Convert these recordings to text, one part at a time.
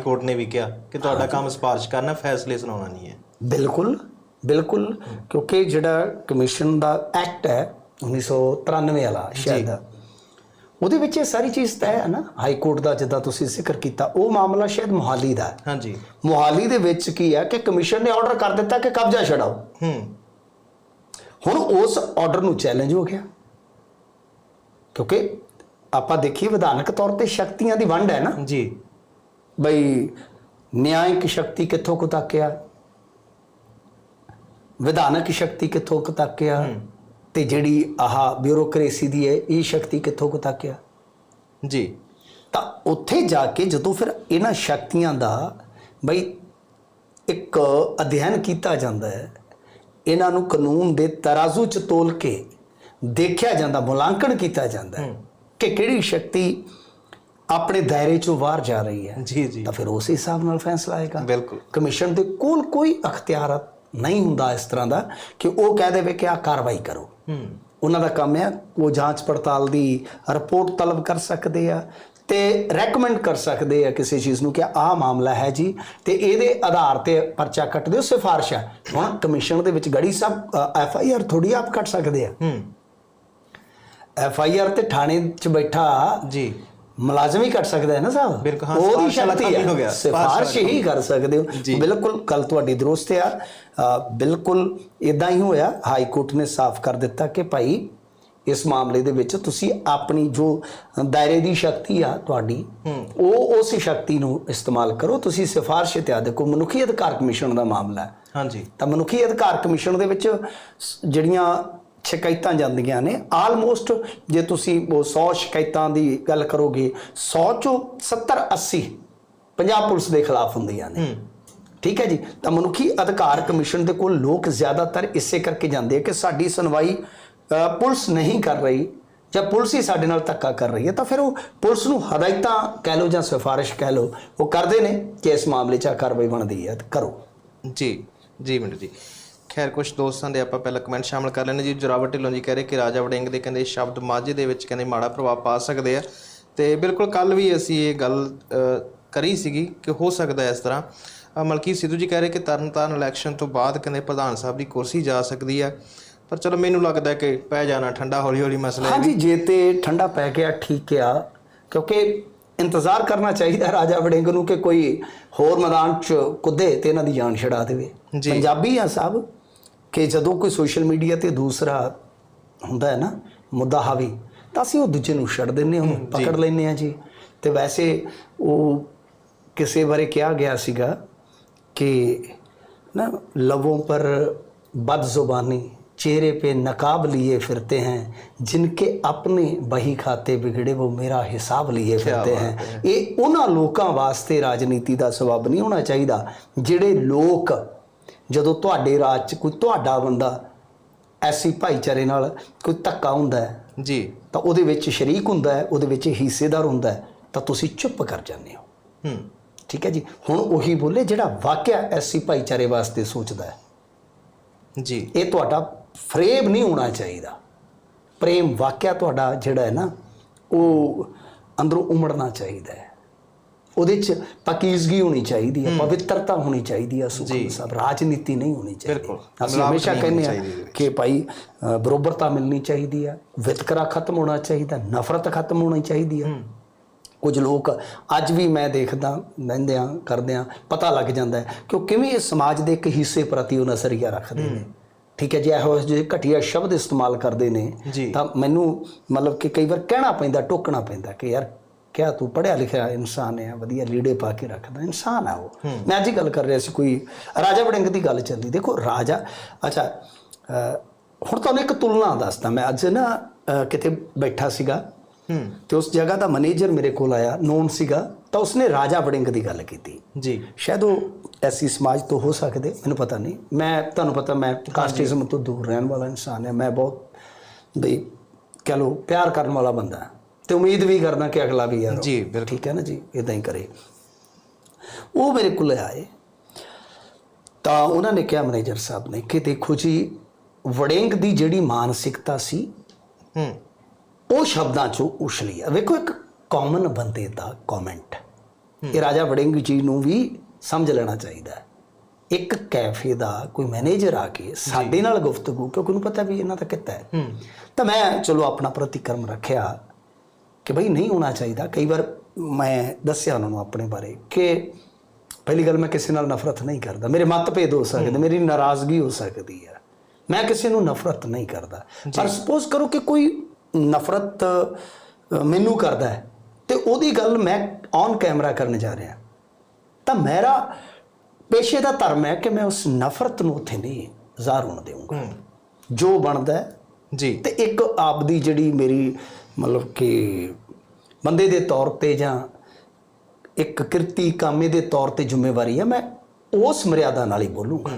Court ਨੇ ਵੀ ਕਿਹਾ ਕਿ ਤੁਹਾਡਾ ਕੰਮ ਸਿਫਾਰਿਸ਼ ਕਰਨਾ ਫੈਸਲੇ ਸੁਣਾਉਣਾ ਨਹੀਂ ਹੈ। ਬਿਲਕੁਲ ਬਿਲਕੁਲ ਕਿਉਂਕਿ ਜਿਹੜਾ ਕਮਿਸ਼ਨ ਦਾ ਐਕਟ ਹੈ 1993 ਵਾਲਾ ਸ਼ਾਇਦ ਉਹਦੇ ਵਿੱਚ ਇਹ ਸਾਰੀ ਚੀਜ਼ ਤੈਅ ਹੈ ਨਾ। ਹਾਈ ਕੋਰਟ ਦਾ ਜਿੱਦਾਂ ਤੁਸੀਂ ਜ਼ਿਕਰ ਕੀਤਾ ਉਹ ਮਾਮਲਾ ਸ਼ਾਇਦ ਮੁਹਾਲੀ ਦਾ ਹੈ। ਹਾਂਜੀ ਮੁਹਾਲੀ ਦੇ ਵਿੱਚ ਕੀ ਹੈ ਕਿ ਕਮਿਸ਼ਨ ਨੇ ਆਰਡਰ ਕਰ ਦਿੱਤਾ ਕਿ ਕਬਜ਼ਾ ਛਡਾਓ। ਹੂੰ। ਹੁਣ ਉਸ ਆਰਡਰ ਨੂੰ ਚੈਲੰਜ ਹੋ ਗਿਆ। ਕਿਉਂਕਿ ਆਪਾਂ ਦੇਖੀਏ ਵਿਧਾਨਕ ਤੌਰ ਤੇ ਸ਼ਕਤੀਆਂ ਦੀ ਵੰਡ ਹੈ ਨਾ। ਜੀ। ਬਈ ਨਿਆਇਕ ਸ਼ਕਤੀ ਕਿੱਥੋਂ ਕੁ ਤੱਕ ਆ? ਵਿਧਾਨਕ ਸ਼ਕਤੀ ਕਿੱਥੋਂ ਕੁ ਤੱਕ ਆ? ਤੇ ਜਿਹੜੀ ਆਹ ਬਿਊਰੋਕ੍ਰੇਸੀ ਦੀ ਹੈ ਇਹ ਸ਼ਕਤੀ ਕਿੱਥੋਂ ਕੁ ਤੱਕ ਆ? ਜੀ। ਤਾਂ ਉੱਥੇ ਜਾ ਕੇ ਜਦੋਂ ਫਿਰ ਇਹਨਾਂ ਸ਼ਕਤੀਆਂ ਦਾ ਬਈ ਇੱਕ ਅਧਿਐਨ ਕੀਤਾ ਜਾਂਦਾ ਹੈ ਇਹਨਾਂ ਨੂੰ ਕਾਨੂੰਨ ਦੇ ਤਰਾਜ਼ੂ 'ਚ ਤੋਲ ਕੇ ਦੇਖਿਆ ਜਾਂਦਾ ਮੁਲਾਂਕਣ ਕੀਤਾ ਜਾਂਦਾ ਹੈ। ਕਿ ਕਿਹੜੀ ਸ਼ਕਤੀ ਆਪਣੇ ਦਾਇਰੇ 'ਚੋਂ ਬਾਹਰ ਜਾ ਰਹੀ ਹੈ ਜੀ ਜੀ। ਤਾਂ ਫਿਰ ਉਸ ਹਿਸਾਬ ਨਾਲ ਫੈਸਲਾ ਆਏਗਾ। ਬਿਲਕੁਲ। ਕਮਿਸ਼ਨ ਦੇ ਕੋਲ ਕੋਈ ਅਖਤਿਆਰ ਨਹੀਂ ਹੁੰਦਾ ਇਸ ਤਰ੍ਹਾਂ ਦਾ ਕਿ ਉਹ ਕਹਿ ਦੇਵੇ ਕਿ ਆ ਕਾਰਵਾਈ ਕਰੋ। ਹੂੰ। ਉਹਨਾਂ ਦਾ ਕੰਮ ਹੈ ਉਹ ਜਾਂਚ ਪੜਤਾਲ ਦੀ ਰਿਪੋਰਟ ਤਲਬ ਕਰ ਸਕਦੇ ਆ ਤੇ ਰეკਮੈਂਡ ਕਰ ਸਕਦੇ ਆ ਕਿਸੇ ਚੀਜ਼ ਨੂੰ ਕਿ ਆਹ ਮਾਮਲਾ ਹੈ ਜੀ ਤੇ ਇਹਦੇ ਆਧਾਰ ਤੇ ਪਰਚਾ ਕੱਟ ਦਿਓ ਸਿਫਾਰਿਸ਼ ਹੈ। ਹੁਣ ਕਮਿਸ਼ਨ ਦੇ ਵਿੱਚ ਗੜੀ ਸਾਹਿਬ ਐਫ ਆਈ ਆਰ ਥੋੜੀ ਆਪ ਕੱਟ ਸਕਦੇ ਆ। ਹੂੰ। ਐਫ ਆਈ ਆਰ ਤੇ ਥਾਣੇ 'ਚ ਬੈਠਾ ਜੀ। ਮੁਲਾਜ਼ਮ ਹੀ ਕੱਟ ਸਕਦਾ ਹੈ ਨਾ ਸਾਹਿਬ? ਬਿਲਕੁਲ, ਹਾਂ, ਉਹਦੀ ਸ਼ਕਤੀ ਹੀ ਗਿਆ, ਸਿਫਾਰਿਸ਼ ਹੀ ਕਰ ਸਕਦੇ। ਹੋ। ਬਿਲਕੁਲ ਕੱਲ ਤੁਹਾਡੀ ਦਰੁਸਤ ਆ। ਬਿਲਕੁਲ ਇਦਾਂ ਹੀ ਹੋਇਆ। ਹਾਈ ਕੋਰਟ ਨੇ ਸਾਫ਼ ਕਰ ਦਿੱਤਾ ਕਿ ਭਾਈ ਇਸ ਮਾਮਲੇ ਦੇ ਵਿੱਚ ਤੁਸੀਂ ਆਪਣੀ ਜੋ ਦਾਇਰੇ ਦੀ ਸ਼ਕਤੀ ਆ ਤੁਹਾਡੀ ਉਹ ਉਸ ਸ਼ਕਤੀ ਨੂੰ ਇਸਤੇਮਾਲ ਕਰੋ। ਤੁਸੀਂ ਸਿਫਾਰਿਸ਼ ਇਤਿਆਦ ਦੇਖੋ ਮਨੁੱਖੀ ਅਧਿਕਾਰ ਕਮਿਸ਼ਨ ਦਾ ਮਾਮਲਾ ਹੈ। ਹਾਂਜੀ। ਤਾਂ ਮਨੁੱਖੀ ਅਧਿਕਾਰ ਕਮਿਸ਼ਨ ਦੇ ਵਿੱਚ ਜਿਹੜੀਆਂ ਸ਼ਿਕਾਇਤਾਂ ਜਾਂਦੀਆਂ ਨੇ। ਆਲਮੋਸਟ ਜੇ ਤੁਸੀਂ ਉਹ 100 ਸ਼ਿਕਾਇਤਾਂ ਦੀ ਗੱਲ ਕਰੋਗੇ 100 ਚੋਂ 70 80 ਪੰਜਾਬ ਪੁਲਿਸ ਦੇ ਖਿਲਾਫ ਹੁੰਦੀਆਂ ਨੇ। ਠੀਕ ਹੈ ਜੀ? ਤਾਂ ਮਨੁੱਖੀ ਅਧਿਕਾਰ ਕਮਿਸ਼ਨ ਦੇ ਕੋਲ ਲੋਕ ਜ਼ਿਆਦਾਤਰ ਇਸੇ ਕਰਕੇ ਜਾਂਦੇ ਆ ਕਿ ਸਾਡੀ ਸੁਣਵਾਈ ਪੁਲਿਸ ਨਹੀਂ ਕਰ ਰਹੀ ਜਾਂ ਪੁਲਿਸ ਹੀ ਸਾਡੇ ਨਾਲ ਧੱਕਾ ਕਰ ਰਹੀ ਹੈ ਤਾਂ ਫਿਰ ਉਹ ਪੁਲਿਸ ਨੂੰ ਹਦਾਇਤਾਂ ਕਹਿ ਲਓ ਜਾਂ ਸਿਫਾਰਿਸ਼ ਕਹਿ ਲਓ ਉਹ ਕਰਦੇ ਨੇ ਕਿ ਇਸ ਮਾਮਲੇ 'ਚ ਆਹ ਕਾਰਵਾਈ ਬਣਦੀ ਹੈ। ਤਾਂ ਕਰੋ। ਜੀ ਜੀ ਮਿੰਟੂ ਜੀ। ਖੈਰ ਕੁਝ ਦੋਸਤਾਂ ਦੇ ਆਪਾਂ ਪਹਿਲਾਂ ਕਮੈਂਟ ਸ਼ਾਮਲ ਕਰ ਲੈਣੇ ਜੀ ਜੁਰਾਵਰ ਢਿੱਲੋਂ ਜੀ ਕਹਿ ਰਹੇ ਕਿ ਰਾਜਾ ਵੜਿੰਗ ਦੇ ਕਹਿੰਦੇ ਸ਼ਬਦ ਮਾਝੇ ਦੇ ਵਿੱਚ ਕਹਿੰਦੇ ਮਾੜਾ ਪ੍ਰਭਾਵ ਪਾ ਸਕਦੇ ਆ। ਤੇ ਬਿਲਕੁਲ ਕੱਲ ਵੀ ਅਸੀਂ ਇਹ ਗੱਲ ਕਰੀ ਸੀਗੀ ਕਿ ਹੋ ਸਕਦਾ ਇਸ ਤਰ੍ਹਾਂ। ਮਲਕੀ ਸਿੱਧੂ ਜੀ ਕਹਿ ਰਹੇ ਕਿ ਤਰਨਤਾਰਨ ਇਲੈਕਸ਼ਨ ਤੋਂ ਬਾਅਦ ਕਹਿੰਦੇ ਪ੍ਰਧਾਨ ਸਾਹਿਬ ਦੀ ਕੁਰਸੀ ਜਾ ਸਕਦੀ ਹੈ ਪਰ ਚਲੋ ਮੈਨੂੰ ਲੱਗਦਾ ਕਿ ਪੈ ਜਾਣਾ ਠੰਡਾ ਹੌਲੀ ਹੌਲੀ ਮਸਲਾ ਹਾਂਜੀ ਜੇ ਤੇ ਠੰਡਾ ਪੈ ਗਿਆ ਠੀਕ ਆ। ਕਿਉਂਕਿ ਇੰਤਜ਼ਾਰ ਕਰਨਾ ਚਾਹੀਦਾ ਰਾਜਾ ਵੜਿੰਗ ਨੂੰ ਕਿ ਕੋਈ ਹੋਰ ਮੈਦਾਨ 'ਚ ਕੁੱਦੇ ਤੇ ਇਹਨਾਂ ਦੀ ਜਾਨ ਛਡਾ ਦੇਵੇ। ਪੰਜਾਬੀ ਆ ਸਭ। ਕਿ ਜਦੋਂ ਕੋਈ ਸੋਸ਼ਲ ਮੀਡੀਆ ਤੇ ਦੂਸਰਾ ਹੁੰਦਾ ਹੈ ਨਾ ਮੁੱਦਾ ਹਾਵੀ ਤਾਂ ਅਸੀਂ ਉਹ ਦੂਜੇ ਨੂੰ ਛੱਡ ਦਿੰਨੇ ਉਹਨੂੰ ਪਕੜ ਲੈਂਦੇ ਆ ਜੀ ਤੇ ਵੈਸੇ ਉਹ ਕਿਸੇ ਬਾਰੇ ਕਿਹਾ ਗਿਆ ਸੀਗਾ ਕਿ ना लबों पर बद जुबानी चेहरे पे नकाब लिए फिरते हैं जिनके अपने बही खाते बिगड़े वो मेरा हिसाब लिए ਫਿਰਦੇ हैं ਇਹ ਉਹਨਾਂ ਲੋਕਾਂ ਵਾਸਤੇ ਰਾਜਨੀਤੀ ਦਾ ਸਬਬ ਨਹੀਂ ਹੋਣਾ ਚਾਹੀਦਾ ਜਿਹੜੇ ਲੋਕ ਜਦੋਂ ਤੁਹਾਡੇ ਰਾਜ 'ਚ ਕੋਈ ਤੁਹਾਡਾ ਬੰਦਾ ਐਸੀ ਭਾਈਚਾਰੇ ਨਾਲ ਕੋਈ ਧੱਕਾ ਹੁੰਦਾ ਹੈ ਜੀ। ਤਾਂ ਉਹਦੇ ਵਿੱਚ ਸ਼ਰੀਕ ਹੁੰਦਾ ਹੈ ਉਹਦੇ ਵਿੱਚ ਹਿੱਸੇਦਾਰ ਹੁੰਦਾ ਹੈ ਤਾਂ ਤੁਸੀਂ ਚੁੱਪ ਕਰ ਜਾਂਦੇ ਹੋ। ਹੂੰ। ਠੀਕ ਹੈ ਜੀ? ਹੁਣ ਉਹੀ ਬੋਲੇ ਜਿਹੜਾ ਵਾਕਿਆ ਐਸੀ ਭਾਈਚਾਰੇ ਵਾਸਤੇ ਸੋਚਦਾ ਹੈ। ਜੀ। ਇਹ ਤੁਹਾਡਾ ਫਰੇਮ ਨਹੀਂ ਹੋਣਾ ਚਾਹੀਦਾ। ਪ੍ਰੇਮ ਵਾਕਿਆ ਤੁਹਾਡਾ ਜਿਹੜਾ ਹੈ ਨਾ ਉਹ ਅੰਦਰੋਂ ਉਮੜਨਾ ਚਾਹੀਦਾ ਹੈ। ਉਹਦੇ ਚ ਪਾਕੀਜ਼ਗੀ ਹੋਣੀ ਚਾਹੀਦੀ ਹੈ ਪਵਿੱਤਰਤਾ ਹੋਣੀ ਚਾਹੀਦੀ ਹੈ ਸੁਖਮ ਸਾਹਿਬ। ਰਾਜਨੀਤੀ ਨਹੀਂ ਹੋਣੀ ਚਾਹੀਦੀ। ਬਿਲਕੁਲ। ਅਸੀਂ ਹਮੇਸ਼ਾ ਕਹਿੰਦੇ ਆ। ਕਿ ਭਾਈ ਬਰੋਬਰਤਾ ਮਿਲਣੀ ਚਾਹੀਦੀ ਹੈ ਵਿਤਕਰਾ ਖਤਮ ਹੋਣਾ ਚਾਹੀਦਾ ਨਫ਼ਰਤ ਖਤਮ ਹੋਣੀ ਚਾਹੀਦੀ ਹੈ। ਕੁਝ ਲੋਕ ਅੱਜ ਵੀ ਮੈਂ ਦੇਖਦਾ ਬਹਿੰਦਿਆਂ ਕਰਦਿਆਂ ਪਤਾ ਲੱਗ ਜਾਂਦਾ ਹੈ ਕਿ ਉਹ ਕਿਵੇਂ ਇਸ ਸਮਾਜ ਦੇ ਇੱਕ ਹਿੱਸੇ ਪ੍ਰਤੀ ਉਹ ਨਜ਼ਰੀਆ ਰੱਖਦੇ ਨੇ। ਠੀਕ ਹੈ ਜੀ ਇਹੋ ਜਿਹੇ ਘਟੀਆ ਸ਼ਬਦ ਇਸਤੇਮਾਲ ਕਰਦੇ ਨੇ। ਤਾਂ ਮੈਨੂੰ ਮਤਲਬ ਕਿ ਕਈ ਵਾਰ ਕਹਿਣਾ ਪੈਂਦਾ ਟੋਕਣਾ ਪੈਂਦਾ ਕਿ ਯਾਰ ਕਿਆ ਤੂੰ ਪੜਿਆ ਲਿਖਿਆ ਇਨਸਾਨ ਹੈ ਵਧੀਆ ਲੀੜੇ ਪਾ ਕੇ ਰੱਖਦਾ ਇਨਸਾਨ ਆ ਉਹ। ਮੈਂ ਅੱਜ ਹੀ ਗੱਲ ਕਰ ਰਿਹਾ ਸੀ ਕੋਈ ਰਾਜਾ ਵੜਿੰਗ ਦੀ ਗੱਲ ਚੱਲਦੀ। ਦੇਖੋ ਰਾਜਾ ਅੱਛਾ ਹੁਣ ਤੁਹਾਨੂੰ ਇੱਕ ਤੁਲਨਾ ਦੱਸਦਾ ਮੈਂ। ਅੱਜ ਨਾ ਕਿਤੇ ਬੈਠਾ ਸੀਗਾ ਤੇ ਉਸ ਜਗ੍ਹਾ ਦਾ ਮੈਨੇਜਰ ਮੇਰੇ ਕੋਲ ਆਇਆ ਨੋਨ ਸੀਗਾ ਤਾਂ ਉਸਨੇ ਰਾਜਾ ਵੜਿੰਗ ਦੀ ਗੱਲ ਕੀਤੀ। ਜੀ। ਸ਼ਾਇਦ ਉਹ ਐਸੀ ਸਮਾਜ ਤੋਂ ਹੋ ਸਕਦੇ ਮੈਨੂੰ ਪਤਾ ਨਹੀਂ। ਮੈਂ ਤੁਹਾਨੂੰ ਪਤਾ ਮੈਂ ਕਾਸਟਿਜ਼ਮ ਤੋਂ ਦੂਰ ਰਹਿਣ ਵਾਲਾ ਇਨਸਾਨ ਹਾਂ। ਮੈਂ ਬਹੁਤ ਬਈ ਕਹ ਲੋ ਪਿਆਰ ਕਰਨ ਵਾਲਾ ਬੰਦਾ। ਹਾਂ ਤੇ ਉਮੀਦ ਵੀ ਕਰਦਾ ਕਿ ਅਗਲਾ ਵੀ ਯਾਰ ਜੀ ਬਿਲਕੁਲ। ਠੀਕ ਹੈ ਨਾ ਜੀ? ਇਦਾਂ ਹੀ ਕਰੇ। ਉਹ ਮੇਰੇ ਕੋਲ ਆਏ। ਤਾਂ ਉਹਨਾਂ ਨੇ ਕਿਹਾ ਮੈਨੇਜਰ ਸਾਹਿਬ ਨੇ ਕਿ ਦੇਖੋ ਜੀ ਵੜਿੰਗ ਦੀ ਜਿਹੜੀ ਮਾਨਸਿਕਤਾ ਸੀ ਹੂੰ। ਉਹ ਸ਼ਬਦਾਂ ਚੋਂ ਉਛਲੀ ਆ। ਵੇਖੋ ਇੱਕ ਕਾਮਨ ਬੰਦੇ ਦਾ ਕਮੈਂਟ ਇਹ ਰਾਜਾ ਵੜਿੰਗ ਜੀ ਨੂੰ ਵੀ ਸਮਝ ਲੈਣਾ ਚਾਹੀਦਾ ਹੈ। ਇੱਕ ਕੈਫੇ ਦਾ ਕੋਈ ਮੈਨੇਜਰ ਆ ਕੇ ਸਾਡੇ ਨਾਲ ਗੁਫ਼ਤਗੂ ਕਿਉਂਕਿ ਉਹਨੂੰ ਪਤਾ ਵੀ ਇਹਨਾਂ ਦਾ ਕਿੱਤਾ ਹੈ। ਹੂੰ। ਤਾਂ ਮੈਂ ਚਲੋ ਆਪਣਾ ਪ੍ਰਤੀਕਰਮ ਰੱਖਿਆ। ਕਿ ਭਈ ਨਹੀਂ ਹੋਣਾ ਚਾਹੀਦਾ। ਕਈ ਵਾਰ ਮੈਂ ਦੱਸਿਆ ਉਹਨਾਂ ਨੂੰ ਆਪਣੇ ਬਾਰੇ ਕਿ ਪਹਿਲੀ ਗੱਲ ਮੈਂ ਕਿਸੇ ਨਾਲ ਨਫ਼ਰਤ ਨਹੀਂ ਕਰਦਾ। ਮੇਰੇ ਮਤਭੇਦ ਹੋ ਸਕਦੇ ਮੇਰੀ ਨਾਰਾਜ਼ਗੀ ਹੋ ਸਕਦੀ ਹੈ। ਮੈਂ ਕਿਸੇ ਨੂੰ ਨਫ਼ਰਤ ਨਹੀਂ ਕਰਦਾ। ਪਰ ਸਪੋਜ਼ ਕਰੋ ਕਿ ਕੋਈ ਨਫ਼ਰਤ ਮੈਨੂੰ ਕਰਦਾ ਹੈ ਤੇ ਉਹਦੀ ਗੱਲ ਮੈਂ ਔਨ ਕੈਮਰਾ ਕਰਨ ਜਾ ਰਿਹਾ। ਤਾਂ ਮੇਰਾ ਪੇਸ਼ੇ ਦਾ ਧਰਮ ਹੈ ਕਿ ਮੈਂ ਉਸ ਨਫ਼ਰਤ ਨੂੰ ਉੱਥੇ ਨਹੀਂ ਜ਼ਾਹਰ ਹੋਣ ਦੇਵਾਂਗਾ ਜੋ ਬਣਦਾ ਜੀ। ਤੇ ਇੱਕ ਆਪਦੀ ਜਿਹੜੀ ਮੇਰੀ ਮਤਲਬ ਕਿ ਬੰਦੇ ਦੇ ਤੌਰ ਤੇ ਜਾਂ ਇੱਕ ਕਿਰਤੀ ਕਾਮੇ ਦੇ ਤੌਰ ਤੇ ਜ਼ਿੰਮੇਵਾਰੀ ਹੈ ਮੈਂ ਉਸ ਮਰਿਆਦਾ ਨਾਲ ਹੀ ਬੋਲੂੰਗਾ।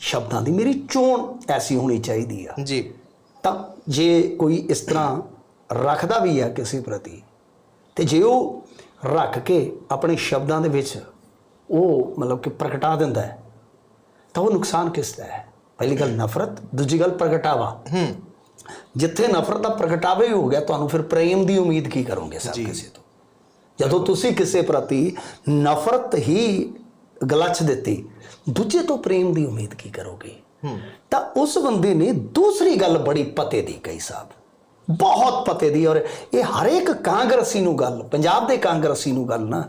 ਸ਼ਬਦਾਂ ਦੀ ਮੇਰੀ ਚੋਣ ਐਸੀ ਹੋਣੀ ਚਾਹੀਦੀ ਆ। ਜੀ। ਤਾਂ ਜੇ ਕੋਈ ਇਸ ਤਰ੍ਹਾਂ ਰੱਖਦਾ ਵੀ ਹੈ ਕਿਸੇ ਪ੍ਰਤੀ ਤੇ ਜੇ ਉਹ ਰੱਖ ਕੇ ਆਪਣੇ ਸ਼ਬਦਾਂ ਦੇ ਵਿੱਚ ਉਹ ਮਤਲਬ ਕਿ ਪ੍ਰਗਟਾ ਦਿੰਦਾ ਹੈ ਤਾਂ ਉਹ ਨੁਕਸਾਨ ਕਿਸ ਦਾ ਹੈ? ਪਹਿਲੀ ਗੱਲ ਨਫ਼ਰਤ ਦੂਜੀ ਗੱਲ ਪ੍ਰਗਟਾਵਾ। ਹੂੰ। ਜਿੱਥੇ ਨਫ਼ਰਤ ਦਾ ਪ੍ਰਗਟਾਵਾ ਹੀ ਹੋ ਗਿਆ ਤੁਹਾਨੂੰ ਫਿਰ ਪ੍ਰੇਮ ਦੀ ਉਮੀਦ ਕੀ ਕਰੋਗੇ ਸਭ ਕਿਸੇ ਤੋਂ? ਜਦੋਂ ਤੁਸੀਂ ਕਿਸੇ ਪ੍ਰਤੀ ਨਫ਼ਰਤ ਹੀ ਗਲਚ ਦਿੱਤੀ ਦੂਜੇ ਤੋਂ ਪ੍ਰੇਮ ਦੀ ਉਮੀਦ ਕੀ ਕਰੋਗੇ? ਤਾਂ ਉਸ ਬੰਦੇ ਨੇ ਦੂਸਰੀ ਗੱਲ ਬੜੀ ਪਤੇ ਦੀ ਕਹੀ ਸਾਹਿਬ। ਬਹੁਤ ਪਤੇ ਦੀ ਔਰ ਇਹ ਹਰੇਕ ਕਾਂਗਰਸੀ ਨੂੰ ਗੱਲ ਪੰਜਾਬ ਦੇ ਕਾਂਗਰਸੀ ਨੂੰ ਗੱਲ ਨਾ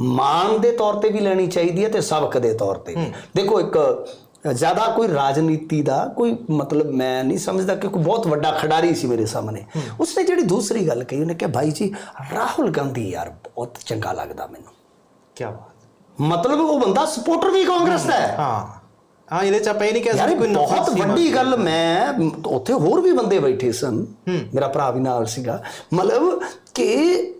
ਮਾਣ ਦੇ ਤੌਰ ਤੇ ਵੀ ਲੈਣੀ ਚਾਹੀਦੀ ਹੈ ਤੇ ਸਬਕ ਦੇ ਤੌਰ ਤੇ। ਦੇਖੋ ਇੱਕ ਜ਼ਿਆਦਾ ਕੋਈ ਰਾਜਨੀਤੀ ਦਾ ਕੋਈ ਮਤਲਬ ਮੈਂ ਨਹੀਂ ਸਮਝਦਾ ਕਿ ਕੋਈ ਬਹੁਤ ਵੱਡਾ ਖਿਡਾਰੀ ਸੀ ਮੇਰੇ ਸਾਹਮਣੇ ਉਸਨੇ ਜਿਹੜੀ ਦੂਸਰੀ ਗੱਲ ਕਹੀ ਉਹਨੇ ਕਿਹਾ ਭਾਈ ਜੀ ਰਾਹੁਲ ਗਾਂਧੀ ਯਾਰ ਬਹੁਤ ਚੰਗਾ ਲੱਗਦਾ ਮੈਨੂੰ ਕੀ ਬਾਤ ਮਤਲਬ ਉਹ ਬੰਦਾ ਸਪੋਰਟਰ ਵੀ ਕਾਂਗਰਸ ਦਾ ਹੈ ਹਾਂ ਹਾਂ ਇਹਦੇ ਚ ਆਪਾਂ ਇਹ ਨਹੀਂ ਕਹਿ ਸਕਦੇ ਕੋਈ ਬਹੁਤ ਵੱਡੀ ਗੱਲ ਮੈਂ ਉੱਥੇ ਹੋਰ ਵੀ ਬੰਦੇ ਬੈਠੇ ਸਨ ਮੇਰਾ ਭਰਾ ਵੀ ਨਾਲ ਸੀਗਾ ਮਤਲਬ ਕਿ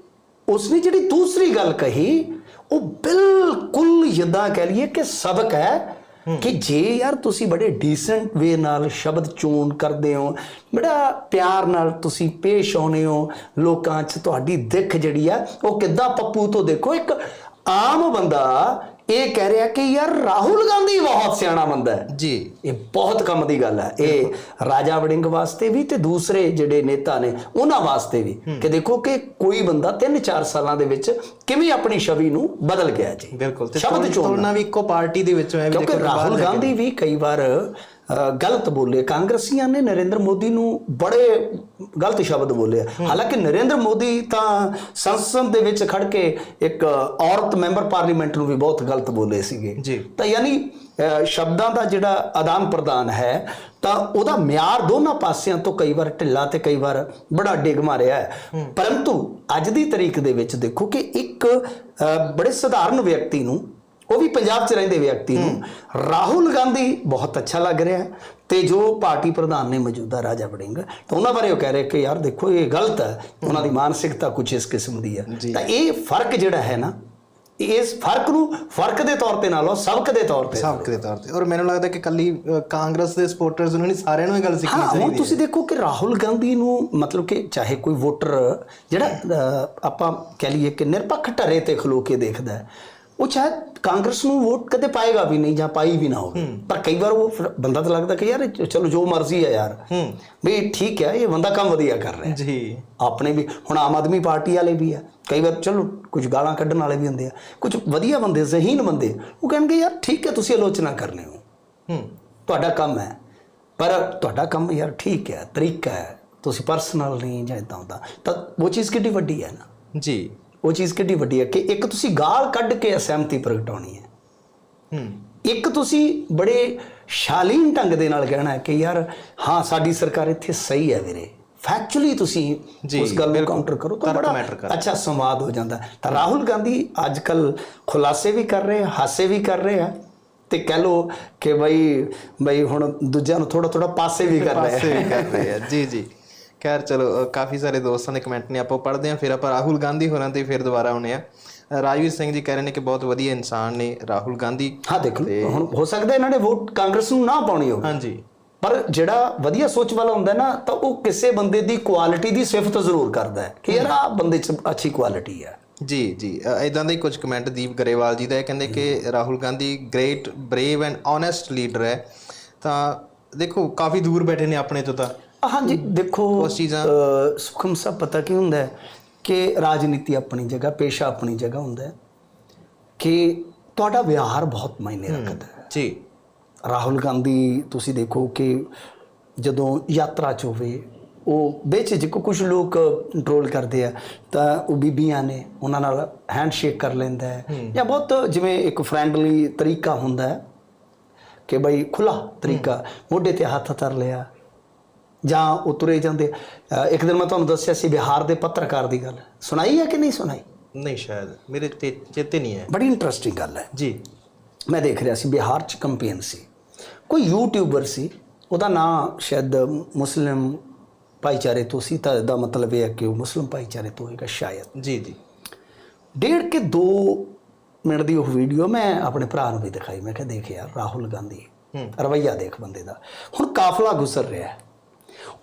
ਉਸਨੇ ਜਿਹੜੀ ਦੂਸਰੀ ਗੱਲ ਕਹੀ ਉਹ ਬਿਲਕੁਲ ਜਿੱਦਾਂ ਕਹਿ ਲਈਏ ਕਿ ਸਬਕ ਹੈ ਕਿ ਜੇ ਯਾਰ ਤੁਸੀਂ ਬੜੇ ਡੀਸੈਂਟ ਵੇ ਨਾਲ ਸ਼ਬਦ ਚੋਣ ਕਰਦੇ ਹੋ, ਬੜਾ ਪਿਆਰ ਨਾਲ ਤੁਸੀਂ ਪੇਸ਼ ਆਉਨੇ ਹੋ, ਲੋਕਾਂ 'ਚ ਤੁਹਾਡੀ ਦਿੱਖ ਜਿਹੜੀ ਆ, ਉਹ ਕਿੱਦਾਂ ਪੱਪੂ ਤੋਂ ਦੇਖੋ, ਇੱਕ ਆਮ ਬੰਦਾ ਇਹ ਕਹਿ ਰਿਹਾ ਕਿ ਯਾਰ ਰਾਹੁਲ ਗਾਂਧੀ ਬਹੁਤ ਸਿਆਣਾ ਬੰਦਾ ਹੈ। ਜੀ। ਇਹ ਬਹੁਤ ਕੰਮ ਦੀ ਗੱਲ ਹੈ। ਇਹ ਰਾਜਾ ਵੜਿੰਗ ਵਾਸਤੇ ਵੀ ਤੇ ਦੂਸਰੇ ਜਿਹੜੇ ਨੇਤਾ ਨੇ ਉਹਨਾਂ ਵਾਸਤੇ ਵੀ ਕਿ ਦੇਖੋ ਕਿ ਕੋਈ ਬੰਦਾ 3-4 ਸਾਲਾਂ ਦੇ ਵਿੱਚ ਕਿਵੇਂ ਆਪਣੀ ਛਵੀ ਨੂੰ ਬਦਲ ਗਿਆ ਜੀ। ਬਿਲਕੁਲ। ਤੇ ਸ਼ਬਦ ਤੁਲਨਾ ਵੀ ਇੱਕੋ ਪਾਰਟੀ ਦੇ ਵਿੱਚੋਂ ਹੈ ਵੀ ਦੇਖੋ ਰਾਹੁਲ ਗਾਂਧੀ ਵੀ ਕਈ ਵਾਰ ਗਲਤ ਬੋਲੇ। ਕਾਂਗਰਸੀਆਂ ਨੇ ਨਰਿੰਦਰ ਮੋਦੀ ਨੂੰ ਬੜੇ ਗਲਤ ਸ਼ਬਦ ਬੋਲੇ। ਹਾਲਾਂਕਿ ਨਰਿੰਦਰ ਮੋਦੀ ਤਾਂ ਸੰਸਦ ਦੇ ਵਿੱਚ ਖੜ ਕੇ ਇੱਕ ਔਰਤ ਮੈਂਬਰ ਪਾਰਲੀਮੈਂਟ ਨੂੰ ਵੀ ਬਹੁਤ ਗਲਤ ਬੋਲੇ ਸੀਗੇ। ਤਾਂ ਯਾਨੀ ਸ਼ਬਦਾਂ ਦਾ ਜਿਹੜਾ ਆਦਾਨ ਪ੍ਰਦਾਨ ਹੈ ਤਾਂ ਉਹਦਾ ਮਿਆਰ ਦੋਨਾਂ ਪਾਸਿਆਂ ਤੋਂ ਕਈ ਵਾਰ ਢਿੱਲਾ ਤੇ ਕਈ ਵਾਰ ਬੜਾ ਡਿੱਗ ਮਾਰਿਆ ਹੈ। ਪਰੰਤੂ ਅੱਜ ਦੀ ਤਰੀਕ ਦੇ ਵਿੱਚ ਦੇਖੋ ਕਿ ਇੱਕ ਬੜੇ ਸਧਾਰਨ ਵਿਅਕਤੀ ਨੂੰ ਉਹ ਵੀ ਪੰਜਾਬ 'ਚ ਰਹਿੰਦੇ ਵਿਅਕਤੀ ਨੂੰ। ਰਾਹੁਲ ਗਾਂਧੀ ਬਹੁਤ ਅੱਛਾ ਲੱਗ ਰਿਹਾ ਹੈ ਤੇ ਜੋ ਪਾਰਟੀ ਪ੍ਰਧਾਨ ਨੇ ਮੌਜੂਦਾ ਰਾਜਾ ਵੜਿੰਗ ਤਾਂ ਉਹਨਾਂ ਬਾਰੇ ਉਹ ਕਹਿ ਰਹੇ ਕਿ ਯਾਰ ਦੇਖੋ ਇਹ ਗਲਤ ਹੈ। ਉਹਨਾਂ ਦੀ ਮਾਨਸਿਕਤਾ ਕੁਝ ਇਸ ਕਿਸਮ ਦੀ ਹੈ। ਤਾਂ ਇਹ ਫ਼ਰਕ ਜਿਹੜਾ ਹੈ ਨਾ ਇਸ ਫ਼ਰਕ ਨੂੰ ਫ਼ਰਕ ਦੇ ਤੌਰ ਤੇ ਨਾ ਲਓ ਸਬਕ ਦੇ ਤੌਰ ਤੇ ਸਬਕ ਦੇ ਤੌਰ ਤੇ। ਔਰ ਮੈਨੂੰ ਲੱਗਦਾ ਕਿ ਕੱਲੀ ਕਾਂਗਰਸ ਦੇ ਸਪੋਰਟਰਸ ਨੂੰ ਨਹੀਂ ਸਾਰਿਆਂ ਨੂੰ ਇਹ ਗੱਲ ਸਿੱਖਣੀ ਹਾਂ ਹੁਣ ਚਾਹੀਦੀ ਤੁਸੀਂ ਦੇਖੋ ਕਿ ਰਾਹੁਲ ਗਾਂਧੀ ਨੂੰ ਮਤਲਬ ਕਿ ਚਾਹੇ ਕੋਈ ਵੋਟਰ ਜਿਹੜਾ ਆਪਾਂ ਕਹਿ ਲਈਏ ਕਿ ਨਿਰਪੱਖ ਢਰੇ ਤੇ ਖਲੋ ਕੇ ਦੇਖਦਾ ਹੈ, ਉਹ ਚਾਹੇ ਕਾਂਗਰਸ ਨੂੰ ਵੋਟ ਕਦੇ ਪਾਏਗਾ ਵੀ ਨਹੀਂ ਜਾਂ ਪਾਈ ਵੀ ਨਾ ਹੋਵੇ। ਪਰ ਕਈ ਵਾਰ ਉਹ ਬੰਦਾ ਤਾਂ ਲੱਗਦਾ ਕਿ ਯਾਰ ਚਲੋ ਜੋ ਮਰਜ਼ੀ ਹੈ ਯਾਰ। ਵੀ ਠੀਕ ਹੈ ਇਹ ਬੰਦਾ ਕੰਮ ਵਧੀਆ ਕਰ ਰਿਹਾ। ਜੀ। ਆਪਣੇ ਵੀ ਹੁਣ ਆਮ ਆਦਮੀ ਪਾਰਟੀ ਵਾਲੇ ਵੀ ਆ। ਕਈ ਵਾਰ ਚਲੋ ਕੁਝ ਗਾਲਾਂ ਕੱਢਣ ਵਾਲੇ ਵੀ ਹੁੰਦੇ ਆ। ਕੁਝ ਵਧੀਆ ਬੰਦੇ ਜ਼ਹੀਨ ਬੰਦੇ ਉਹ ਕਹਿਣਗੇ ਯਾਰ ਠੀਕ ਹੈ ਤੁਸੀਂ ਆਲੋਚਨਾ ਕਰਨੇ ਹੋ। ਹੂੰ। ਤੁਹਾਡਾ ਕੰਮ ਹੈ। ਪਰ ਤੁਹਾਡਾ ਕੰਮ ਯਾਰ ਠੀਕ ਹੈ ਤਰੀਕਾ ਹੈ। ਤੁਸੀਂ ਪਰਸਨਲ ਨਹੀਂ ਜਾਂ ਇਦਾਂ ਹੁੰਦਾ। ਤਾਂ ਉਹ ਚੀਜ਼ ਕਿੱਡੀ ਵੱਡੀ ਹੈ ਨਾ। ਜੀ। ਉਹ ਚੀਜ਼ ਕਿੱਡੀ ਵੱਡੀ ਹੈ ਕਿ ਇੱਕ ਤੁਸੀਂ ਗਾਲ ਕੱਢ ਕੇ ਅਸਹਿਮਤੀ ਪ੍ਰਗਟਾਉਣੀ ਹੈ ਹੂੰ ਇੱਕ ਤੁਸੀਂ ਬੜੇ ਸ਼ਾਲੀਨ ਢੰਗ ਦੇ ਨਾਲ ਕਹਿਣਾ ਹੈ ਕਿ ਯਾਰ ਹਾਂ ਸਾਡੀ ਸਰਕਾਰ ਇੱਥੇ ਸਹੀ ਹੈ ਵੀਰੇ ਫੈਕਚੁਅਲੀ ਤੁਸੀਂ ਉਸ ਗੱਲ ਨੂੰ। ਕਾਊਂਟਰ ਕਰੋ ਤਾਂ ਬੜਾ। ਅੱਛਾ ਸੰਵਾਦ ਹੋ ਜਾਂਦਾ। ਤਾਂ ਰਾਹੁਲ ਗਾਂਧੀ ਅੱਜ ਕੱਲ ਖੁਲਾਸੇ ਵੀ ਕਰ ਰਹੇ ਹਾਸੇ ਵੀ ਕਰ ਰਹੇ ਆ ਤੇ ਕਹਿ ਲੋ ਕਿ ਬਈ ਬਈ ਹੁਣ ਦੂਜਿਆਂ ਨੂੰ ਥੋੜਾ ਥੋੜਾ ਪਾਸੇ ਵੀ ਕਰ ਰਹੇ ਪਾਸੇ ਵੀ ਕਰ ਰਹੇ ਆ ਜੀ ਜੀ ਖੈਰ ਚਲੋ ਕਾਫੀ ਸਾਰੇ ਦੋਸਤਾਂ ਦੇ ਕਮੈਂਟ ਨੇ ਆਪਾਂ ਪੜ੍ਹਦੇ ਹਾਂ ਫਿਰ ਆਪਾਂ ਰਾਹੁਲ ਗਾਂਧੀ ਹੋਰਾਂ ਤੇ ਫਿਰ ਦੁਬਾਰਾ ਆਉਣੇ ਆ ਰਾਜਵੀਰ ਸਿੰਘ ਜੀ ਕਹਿ ਰਹੇ ਨੇ ਕਿ ਬਹੁਤ ਵਧੀਆ ਇਨਸਾਨ ਨੇ ਰਾਹੁਲ ਗਾਂਧੀ। ਹਾਂ ਦੇਖ ਹੁਣ ਹੋ ਸਕਦਾ ਇਹਨਾਂ ਨੇ ਵੋਟ ਕਾਂਗਰਸ ਨੂੰ ਨਾ ਪਾਉਣੀ ਹੋਵੇ। ਹਾਂਜੀ। ਪਰ ਜਿਹੜਾ ਵਧੀਆ ਸੋਚ ਵਾਲਾ ਹੁੰਦਾ ਨਾ ਤਾਂ ਉਹ ਕਿਸੇ ਬੰਦੇ ਦੀ ਕੁਆਲਿਟੀ ਦੀ ਸਿਫਤ ਜ਼ਰੂਰ ਕਰਦਾ ਹੈ ਕਿ ਯਾਰ ਆ ਬੰਦੇ 'ਚ ਅੱਛੀ ਕੁਆਲਿਟੀ ਹੈ। ਜੀ ਜੀ। ਇਦਾਂ ਦੇ ਕੁਝ ਕਮੈਂਟ ਦੀਪ ਗਰੇਵਾਲ ਜੀ ਦਾ ਇਹ ਕਹਿੰਦੇ ਕਿ Rahul Gandhi great brave and honest leader ਹੈ। ਤਾਂ ਦੇਖੋ ਕਾਫੀ ਦੂਰ ਬੈਠੇ ਨੇ ਆਪਣੇ ਤੋਂ ਤਾਂ। ਹਾਂਜੀ ਦੇਖੋ ਉਸ ਚੀਜ਼ਾਂ- ਸੁਖਮ ਸਭ ਪਤਾ ਕੀ ਹੁੰਦਾ ਹੈ ਕਿ ਰਾਜਨੀਤੀ ਆਪਣੀ ਜਗ੍ਹਾ ਪੇਸ਼ਾ ਆਪਣੀ ਜਗ੍ਹਾ ਹੁੰਦਾ ਹੈ ਕਿ ਤੁਹਾਡਾ ਵਿਹਾਰ ਬਹੁਤ ਮਾਇਨੇ ਰੱਖਦਾ ਹੈ। ਜੀ। ਰਾਹੁਲ ਗਾਂਧੀ ਤੁਸੀਂ ਦੇਖੋ ਕਿ ਜਦੋਂ ਯਾਤਰਾ 'ਚ ਹੋਵੇ ਉਹ ਵਿੱਚ ਜਿ ਕੁਝ ਲੋਕ ਕੰਟਰੋਲ ਕਰਦੇ ਆ ਤਾਂ ਉਹ ਬੀਬੀਆਂ ਨੇ ਉਹਨਾਂ ਨਾਲ ਹੈਂਡਸ਼ੇਕ ਕਰ ਲੈਂਦਾ ਹੈ। ਜਾਂ ਬਹੁਤ ਜਿਵੇਂ ਇੱਕ ਫ੍ਰੈਂਡਲੀ ਤਰੀਕਾ ਹੁੰਦਾ ਹੈ ਕਿ ਬਈ ਖੁੱਲਾ ਤਰੀਕਾ ਮੋਢੇ ਤੇ ਹੱਥ ਧਰ ਲਿਆ ਜਾਂ ਉਹ ਤੁਰੇ ਜਾਂਦੇ। ਅ, ਇੱਕ ਦਿਨ ਮੈਂ ਤੁਹਾਨੂੰ ਦੱਸਿਆ ਸੀ ਬਿਹਾਰ ਦੇ ਪੱਤਰਕਾਰ ਦੀ ਗੱਲ। ਸੁਣਾਈ ਹੈ ਕਿ ਨਹੀਂ ਸੁਣਾਈ? ਨਹੀਂ ਸ਼ਾਇਦ। ਮੇਰੇ ਤੇ ਚੇਤੇ ਨਹੀਂ ਹੈ ਬੜੀ ਇੰਟਰਸਟਿੰਗ ਗੱਲ ਹੈ। ਜੀ। ਮੈਂ ਦੇਖ ਰਿਹਾ ਸੀ ਬਿਹਾਰ ਚ ਕੰਪੇਨ ਸੀ। ਕੋਈ ਯੂਟਿਊਬਰ ਸੀ ਉਹਦਾ ਨਾਮ ਸ਼ਾਇਦ ਮੁਸਲਿਮ ਭਾਈਚਾਰੇ ਤੋਂ ਸੀ ਤਾਂ ਇਹਦਾ ਮਤਲਬ ਇਹ ਹੈ ਕਿ ਉਹ ਮੁਸਲਿਮ ਭਾਈਚਾਰੇ ਤੋਂ ਹੋਏਗਾ ਸ਼ਾਇਦ। ਜੀ ਜੀ। ਡੇਢ ਕੇ 2 ਮਿੰਟ ਦੀ ਉਹ ਵੀਡੀਓ ਮੈਂ ਆਪਣੇ ਭਰਾ ਨੂੰ ਵੀ ਦਿਖਾਈ। ਮੈਂ ਕਿਹਾ ਦੇਖ ਯਾਰ ਰਾਹੁਲ ਗਾਂਧੀ ਰਵਈਆ ਦੇਖ ਬੰਦੇ ਦਾ। ਹੁਣ ਕਾਫਲਾ ਗੁਜ਼ਰ ਰਿਹਾ ਹੈ।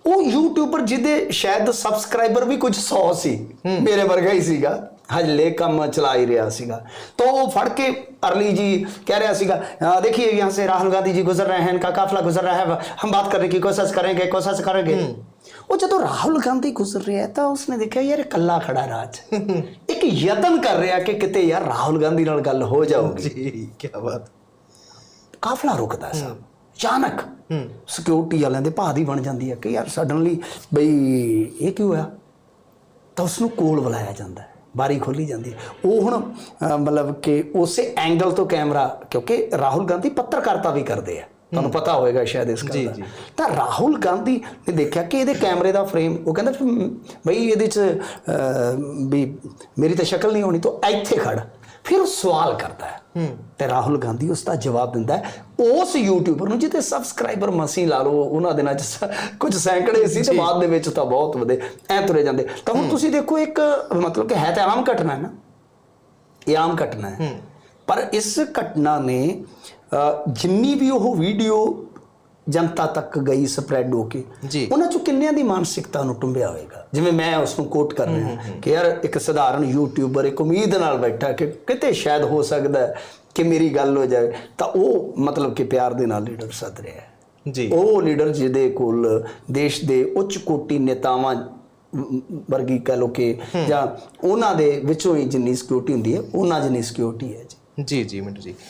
ਉਹ ਯੂਟਿਊਬਰ ਜਿਹਦੇ ਸ਼ਾਇਦ ਸਬਸਕ੍ਰਾਈਬਰ ਵੀ ਕੁਝ 100 ਸੀ ਮੇਰੇ ਵਰਗਾ ਹੀ ਸੀਗਾ ਹਜਲੇ ਕੰਮ ਚਲਾ ਹੀ ਰਿਹਾ ਸੀਗਾ तो वो फड़ के अरली जी कह रहा सीगा "आ, देखिए यहाँ से राहुल गांधी जी गुजर रहे हैं इनका काफिला गुजर रहा है हम बात करने की कोशिश करेंगे कोशिश करेंगे ਉਹ ਜਦੋਂ ਰਾਹੁਲ ਗਾਂਧੀ ਗੁਜ਼ਰ ਰਿਹਾ ਤਾਂ ਉਸਨੇ ਦੇਖਿਆ ਯਾਰ ਇਹ ਕੱਲਾ ਖੜਾ ਰਾਜ ਇੱਕ ਯਤਨ ਕਰ ਰਿਹਾ ਕਿ ਕਿਤੇ ਯਾਰ ਰਾਹੁਲ ਗਾਂਧੀ ਨਾਲ ਗੱਲ ਹੋ ਜਾਊਗੀ ਜੀ ਕੀ ਬਾਤ ਕਾਫਲਾ ਰੁਕਦਾ ਸਾ ਅਚਾਨਕ ਸਿਕਿਉਰਿਟੀ ਵਾਲਿਆਂ ਦੇ ਭਾਅ ਦੀ ਬਣ ਜਾਂਦੀ ਹੈ ਕਿ ਯਾਰ ਸਡਨਲੀ ਬਈ ਇਹ ਕੀ ਹੋਇਆ? ਤਾਂ ਉਸ ਨੂੰ ਕੋਲ ਬੁਲਾਇਆ ਜਾਂਦਾ ਹੈ ਬਾਰੀ ਖੋਲੀ ਜਾਂਦੀ ਹੈ। ਉਹ ਹੁਣ ਮਤਲਬ ਕਿ ਉਸੇ ਐਂਗਲ ਤੋਂ ਕੈਮਰਾ ਕਿਉਂਕਿ ਰਾਹੁਲ ਗਾਂਧੀ ਪੱਤਰਕਾਰਤਾ ਵੀ ਕਰਦੇ ਆ। ਤੁਹਾਨੂੰ ਪਤਾ ਹੋਵੇਗਾ ਸ਼ਾਇਦ ਇਸ ਗੱਲ ਦਾ। ਤਾਂ ਰਾਹੁਲ ਗਾਂਧੀ ਨੇ ਦੇਖਿਆ ਕਿ ਇਹਦੇ ਕੈਮਰੇ ਦਾ ਫਰੇਮ ਉਹ ਕਹਿੰਦਾ ਬਈ ਇਹਦੇ ਚ ਵੀ ਮੇਰੀ ਤਾਂ ਸ਼ਕਲ ਨਹੀਂ ਹੋਣੀ ਤਾਂ ਇੱਥੇ ਖੜ ਫਿਰ ਸਵਾਲ ਕਰਦਾ ਹੈ। ਤੇ ਰਾਹੁਲ ਗਾਂਧੀ ਉਸ ਦਾ ਜਵਾਬ ਦਿੰਦਾ ਹੈ। ਉਸ ਯੂਟਿਊਬਰ ਨੂੰ ਜਿਹਦੇ ਸਬਸਕ੍ਰਾਈਬਰ ਮਸੀਂ ਲਾ ਲਓ ਉਹਨਾਂ ਦਿਨਾਂ ਚ ਕੁਝ ਸੈਂਕੜੇ ਸੀ ਤੇ ਬਾਅਦ ਦੇ ਵਿੱਚ ਤਾਂ ਬਹੁਤ ਵਧੇ। ਐ ਤੁਰੇ ਜਾਂਦੇ। ਤਾਂ ਹੁਣ ਤੁਸੀਂ ਦੇਖੋ ਇੱਕ ਮਤਲਬ ਕਿ ਹੈ ਤਾਂ ਆਮ ਘਟਨਾ ਹੈ ਨਾ। ਇਹ ਆਮ ਘਟਨਾ ਹੈ। ਪਰ ਇਸ ਘਟਨਾ ਨੇ ਜਿੰਨੀ ਵੀ ਉਹ ਵੀਡੀਓ ਜਨਤਾ ਤੱਕ ਗਈ ਸਪਰੈਡ ਹੋ ਕੇ। ਉਹਨਾਂ ਚੋਂ ਕਿੰਨਿਆਂ ਦੀ ਮਾਨਸਿਕਤਾ ਨੂੰ ਟੁੰਬਿਆ ਹੋਵੇਗਾ ਜਿਵੇਂ ਮੈਂ ਉਸ ਨੂੰ ਕੋਟ ਕਰ ਰਿਹਾ ਕਿ ਯਾਰ ਇੱਕ ਸਧਾਰਨ ਯੂਟਿਊਬਰ ਇੱਕ ਉਮੀਦ ਨਾਲ ਬੈਠਾ ਕਿ ਕਿਤੇ ਸ਼ਾਇਦ ਹੋ ਸਕਦਾ ਕਿ ਮੇਰੀ ਗੱਲ ਹੋ ਜਾਵੇ। ਤਾਂ ਉਹ ਮਤਲਬ ਕਿ ਪਿਆਰ ਦੇ ਨਾਲ ਲੀਡਰ ਸੱਦ ਰਿਹਾ ਹੈ। ਜੀ। ਉਹ ਲੀਡਰ ਜਿਹਦੇ ਕੋਲ ਦੇਸ਼ ਦੇ ਉੱਚ ਕੋਟੀ ਨੇਤਾਵਾਂ ਵਰਗੀ ਕਹ ਲੋ ਕਿ ਜਾਂ ਉਹਨਾਂ ਦੇ ਵਿੱਚੋਂ ਹੀ ਜਿੰਨੀ ਸਿਕਿਉਰਿਟੀ ਹੁੰਦੀ ਹੈ ਉਹਨਾਂ ਜਿੰਨੀ ਸਿਕਿਉਰਿਟੀ ਹੈ ਜੀ। ਜੀ ਜੀ ਮਿੰਟੂ ਜੀ।